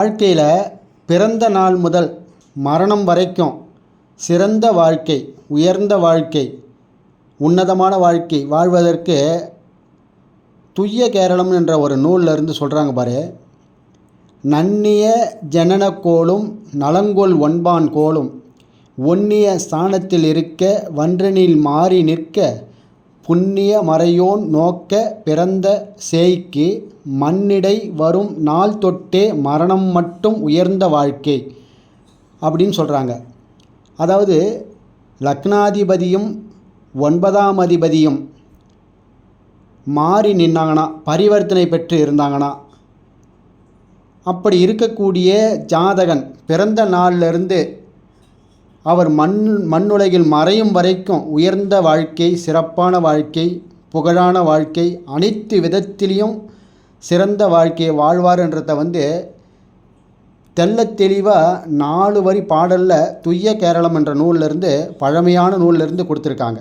வாழ்க்கையில் பிறந்த நாள் முதல் மரணம் வரைக்கும் சிறந்த வாழ்க்கை உயர்ந்த வாழ்க்கை உன்னதமான வாழ்க்கை வாழ்வதற்கு துய்ய கேரளம் என்ற ஒரு நூலில் இருந்து சொல்கிறாங்க பாரு. நன்னிய ஜனனக்கோளும் நலங்கோல் ஒன்பான் கோளும் ஒன்னிய ஸ்தானத்தில் இருக்க வன்றனில் மாறி நிற்க புண்ணிய மறையோன் நோக்க பிறந்த சேய்க்கு மண்ணிடை வரும் நாள் தொட்டே மரணம் மட்டும் உயர்ந்த வாழ்க்கை அப்படின்னு சொல்கிறாங்க அதாவது லக்னாதிபதியும் ஒன்பதாம் அதிபதியும் மாறி நின்னாங்கன்னா பரிவர்த்தனை பெற்று இருந்தாங்கன்னா அப்படி இருக்கக்கூடிய ஜாதகன் பிறந்த நாளிலிருந்து அவர் மண் மண்ணுலகில் மறையும் வரைக்கும் உயர்ந்த வாழ்க்கை சிறப்பான வாழ்க்கை புகழான வாழ்க்கை அனைத்து விதத்திலையும் சிறந்த வாழ்க்கையை வாழ்வார்ன்றத வந்து தெல்ல தெளிவாக நாலு வரி பாடலில் துய்ய கேரளம் என்ற நூலிலிருந்து பழமையான நூலிலிருந்து கொடுத்துருக்காங்க.